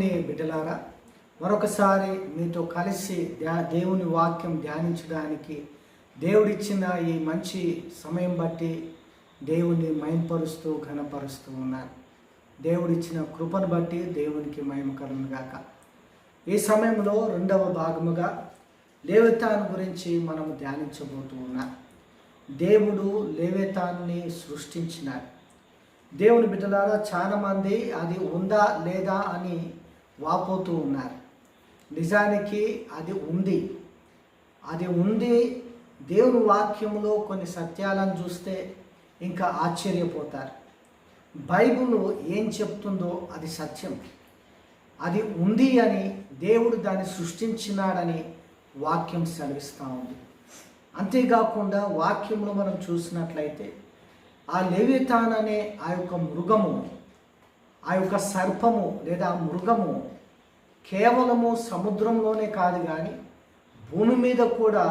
బిడ్డలారా మరొకసారి మీతో కలిసి ధ్యా దేవుని వాక్యం ధ్యానించడానికి దేవుడిచ్చిన ఈ మంచి సమయం బట్టి దేవుణ్ణి మయంపరుస్తూ ఘనపరుస్తూ ఉన్నారు. దేవుడిచ్చిన కృపను బట్టి దేవునికి మహిమ గాక. ఈ సమయంలో రెండవ భాగముగా లేవితాన్ గురించి మనం ధ్యానించబోతూ ఉన్నాం. దేవుడు లేవేతాన్ని సృష్టించినారు దేవుని బిడ్డలారా చాలామంది అది ఉందా లేదా అని వాపోతూ ఉన్నారు. నిజానికి అది ఉంది. అది ఉంది. దేవుని వాక్యంలో కొన్ని సత్యాలను చూస్తే ఇంకా ఆశ్చర్యపోతారు. బైబిల్ ఏం చెప్తుందో అది సత్యం. అది ఉంది అని దేవుడు దాన్ని సృష్టించినాడని వాక్యం సెలవిస్తూ ఉంది. అంతేకాకుండా వాక్యంలో మనం చూసినట్లయితే ఆ లేవితాన్ అనే ఆ యొక్క మృగము ఆ యొక్క సర్పము లేదా మృగము కేవలము సముద్రంలోనే కాదు కానీ భూమి మీద కూడా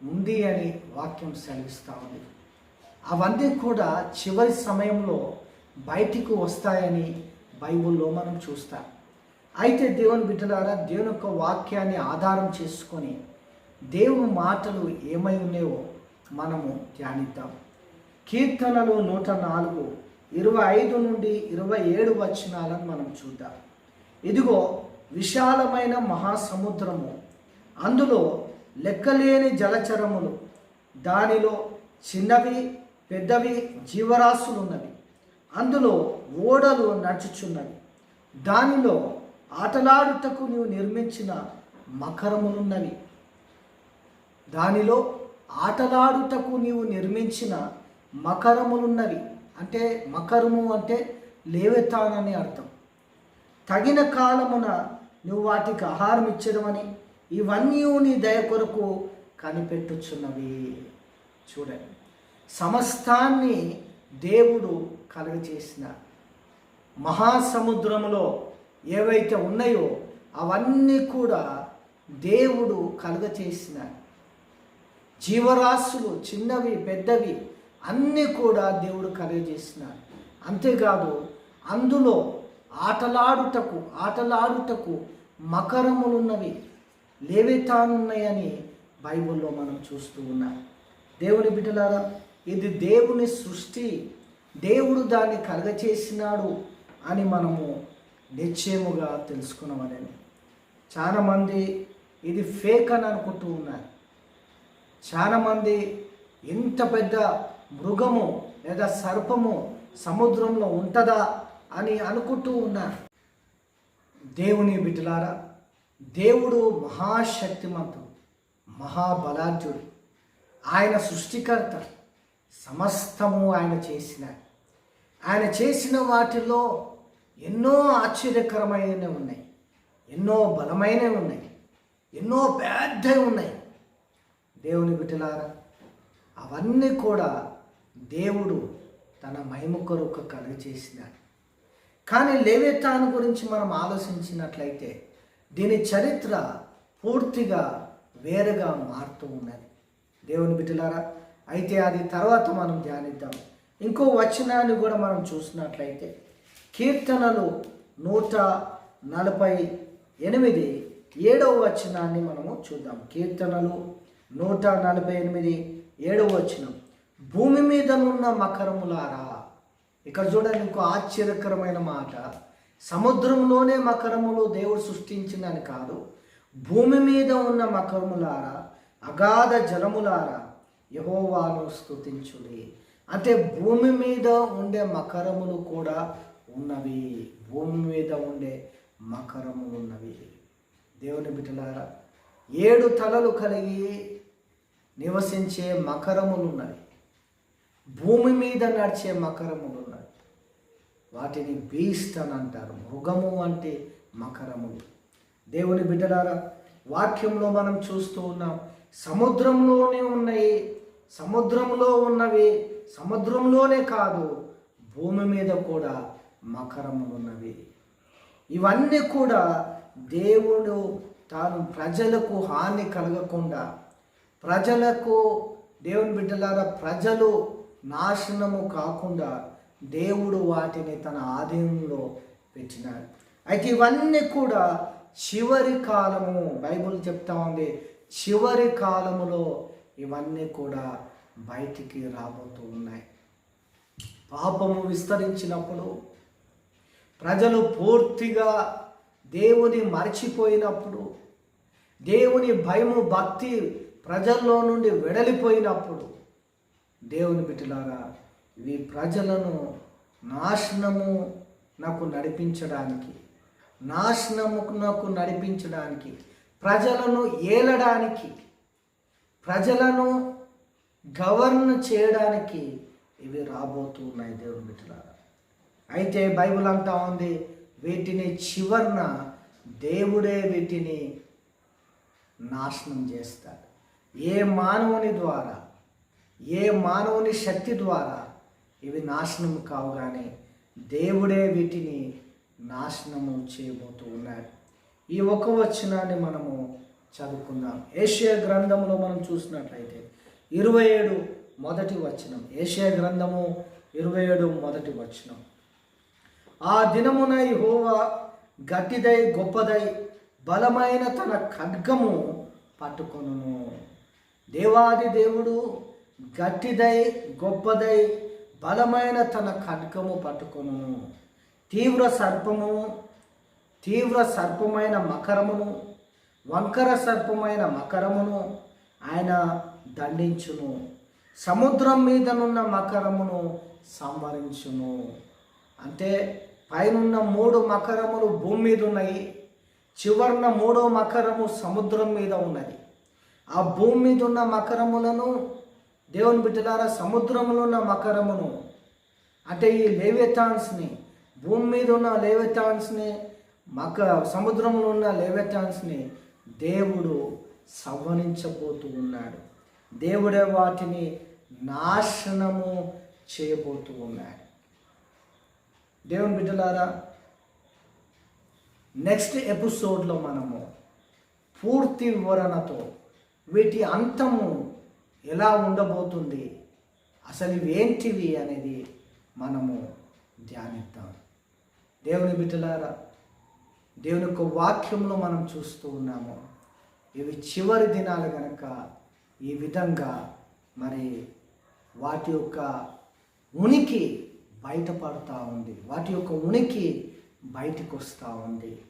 ఉంది అని వాక్యం సెలవిస్తూ ఉంది. అవన్నీ కూడా చివరి సమయంలో బయటికి వస్తాయని బైబిల్లో మనం చూస్తాం. అయితే దేవుని బిడ్డలారా దేవుని యొక్క వాక్యాన్ని ఆధారం చేసుకొని దేవుని మాటలు ఏమై ఉన్నాయో మనము ధ్యానిద్దాం. కీర్తనలు నూట నాలుగు ఇరవై ఐదు నుండి ఇరవై ఏడు వచనాలను మనం చూద్దాం. ఇదిగో విశాలమైన మహాసముద్రము. అందులో లెక్కలేని జలచరములు. దానిలో చిన్నవి పెద్దవి జీవరాశులు ఉన్నవి అందులో ఓడలు నడుచుచున్నవి. దానిలో ఆటలాడుటకు నీవు నిర్మించిన మకరములున్నవి. దానిలో ఆటలాడుటకు నీవు నిర్మించిన మకరములున్నవి. అంటే మకరము అంటే లేవెత్తానని అర్థం. తగిన కాలమున నువ్వు వాటికి ఆహారం ఇచ్చడమని ఇవన్నీ నీ దయ కొరకు కనిపెట్టుచున్నవి. చూడండి. సమస్తాన్ని దేవుడు కలుగచేసిన మహాసముద్రములో ఏవైతే ఉన్నాయో అవన్నీ కూడా దేవుడు కలుగచేసిన జీవరాశులు చిన్నవి పెద్దవి అన్నీ కూడా దేవుడు కలుగజేసినాడు అంతేకాదు అందులో ఆటలాడుటకు ఆటలాడుటకు మకరములున్నవి లేవితానున్నాయని బైబిల్లో మనం చూస్తూ ఉన్నాం. దేవుని బిడ్డలారా ఇది దేవుని సృష్టి. దేవుడు దాన్ని కలగచేసినాడు అని మనము నిశ్చయముగా తెలుసుకున్నామని చాలామంది ఇది ఫేక్ అని అనుకుంటూ ఉన్నారు. చాలామంది ఇంత పెద్ద మృగము లేదా సర్పము సముద్రంలో ఉంటుందా అని అనుకుంటూ ఉన్నారు. దేవుని బిడ్డలారా దేవుడు మహాశక్తిమంతుడు మహాబలాఢ్యుడు. ఆయన సృష్టికర్త సమస్తము ఆయన చేసిన ఆయన చేసిన వాటిలో ఎన్నో ఆశ్చర్యకరమైనవి ఉన్నాయి ఎన్నో బలమైనవి ఉన్నాయి ఎన్నో పెద్దవి ఉన్నాయి. దేవుని బిడ్డలారా అవన్నీ కూడా దేవుడు తన మహిమ కొరకు కలుగచేసినాడు కానీ లేవేతాను గురించి మనం ఆలోచించినట్లయితే దీని చరిత్ర పూర్తిగా వేరుగా మారుతూ ఉన్నది. దేవుని బిడ్డలారా అయితే అది తర్వాత మనం ధ్యానిద్దాం. ఇంకో వచనాన్ని కూడా మనం చూసినట్లయితే కీర్తనలు నూట నలభై ఎనిమిది ఏడవ వచనాన్ని మనము చూద్దాం. కీర్తనలు నూట నలభై ఎనిమిది ఏడవ వచనం. భూమి మీదనున్న మకరములారా? ఇక్కడ చూడండి ఇంకో ఆశ్చర్యకరమైన మాట. సముద్రంలోనే మకరములు దేవుడు సృష్టించిందని కాదు భూమి మీద ఉన్న మకరములారా అగాధ జలములారా యహోవాను స్థుతించుడి అంటే భూమి మీద ఉండే మకరములు కూడా ఉన్నవి. భూమి మీద ఉండే మకరములు ఉన్నవి. దేవుని బిడ్డలారా ఏడు తలలు కలిగి నివసించే మకరములు ఉన్నవి. భూమి మీద నడిచే మకరములు ఉన్నాయి. వాటిని బీస్ట్ అని అంటారు. మృగము అంటే మకరములు. దేవుని బిడ్డలారా వాక్యంలో మనం చూస్తూ ఉన్నాం సముద్రంలోనే ఉన్నాయి సముద్రంలో ఉన్నవి సముద్రంలోనే కాదు భూమి మీద కూడా మకరములు ఉన్నవి. ఇవన్నీ కూడా దేవుడు తాను ప్రజలకు హాని కలగకుండా ప్రజలకు దేవుని బిడ్డలారా ప్రజలు నాశనము కాకుండా దేవుడు వాటిని తన ఆధీనంలో పెట్టినాడు. అయితే ఇవన్నీ కూడా చివరి కాలము బైబుల్ చెప్తా ఉంది. చివరి కాలములో ఇవన్నీ కూడా బయటికి రాబోతూ ఉన్నాయి. పాపము విస్తరించినప్పుడు ప్రజలు పూర్తిగా దేవుని మర్చిపోయినప్పుడు దేవుని భయము భక్తి ప్రజల్లో నుండి వెడలిపోయినప్పుడు దేవుని బిడ్డలారా ఇవి ప్రజలను నాశనము నాకు నడిపించడానికి నాశనముకు నాకు నడిపించడానికి ప్రజలను ఏలడానికి ప్రజలను గవర్న్ చేయడానికి ఇవి రాబోతున్నాయి దేవుని బిడ్డలారా. అయితే బైబిల్ అంటా ఉంది వీటిని చివరన దేవుడే వీటిని నాశనం చేస్తాడు. ఏ మానవుని ద్వారా ఏ మానవుని శక్తి ద్వారా ఇవి నాశనం కావు కానీ దేవుడే వీటిని నాశనము చేయబోతూ ఉన్నాడు. ఈ ఒక వచనాన్ని మనము చదువుకుందాం. ఏషియా గ్రంథంలో మనం చూసినట్లయితే ఇరవై ఏడు మొదటి వచనం. ఏషియా గ్రంథము ఇరవై ఏడు మొదటి వచనం. ఆ దినమున హోవా గట్టిదై గొప్పదై బలమైన తన ఖడ్గము పట్టుకొనును. దేవాది దేవుడు గట్టిదై గొప్పదై బలమైన తన ఖడ్గము పట్టుకును తీవ్ర సర్పము తీవ్ర సర్పమైన మకరమును వంకర సర్పమైన మకరమును ఆయన దండించును. సముద్రం మీదనున్న మకరమును సంవరించును. అంటే పైనున్న మూడు మకరములు భూమి మీద ఉన్నాయి చివరన మూడో మకరము సముద్రం మీద ఉన్నది. ఆ భూమి మీద ఉన్న మకరములను దేవుని బిడ్డలారా సముద్రంలో ఉన్న మకరమును అంటే ఈ లేవెథాన్స్ని భూమి మీద ఉన్న లేవెథాన్స్ని మక సముద్రంలో ఉన్న లేవెథాన్స్ని దేవుడు సవరించబోతూ ఉన్నాడు. దేవుడే వాటిని నాశనము చేయబోతూ ఉన్నాడు. దేవుని బిడ్డలారా నెక్స్ట్ ఎపిసోడ్లో మనము పూర్తి వివరణతో వీటి అంతము ఎలా ఉండబోతుంది? అసలు ఇవేంటివి అనేది మనము ధ్యానిద్దాం. దేవుని బిడ్డలారా దేవుని యొక్క వాక్యంలో మనం చూస్తూ ఉన్నాము. ఇవి చివరి దినాలు కనుక ఈ విధంగా మరి వాటి యొక్క ఉనికి బయటపడుతూ ఉంది. వాటి యొక్క ఉనికి బయటకు వస్తూ ఉంది.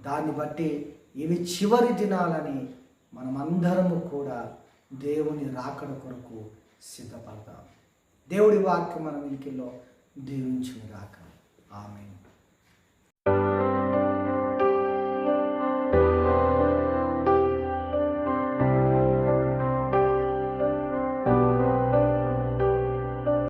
దాన్ని బట్టి ఇవి చివరి దినాలని మనమందరము కూడా దేవుని రాకడ కొరకు సిద్ధపడతాం. దేవుడి వాక్యం మన ఇంటిలో దీవించుని రాక. ఆమె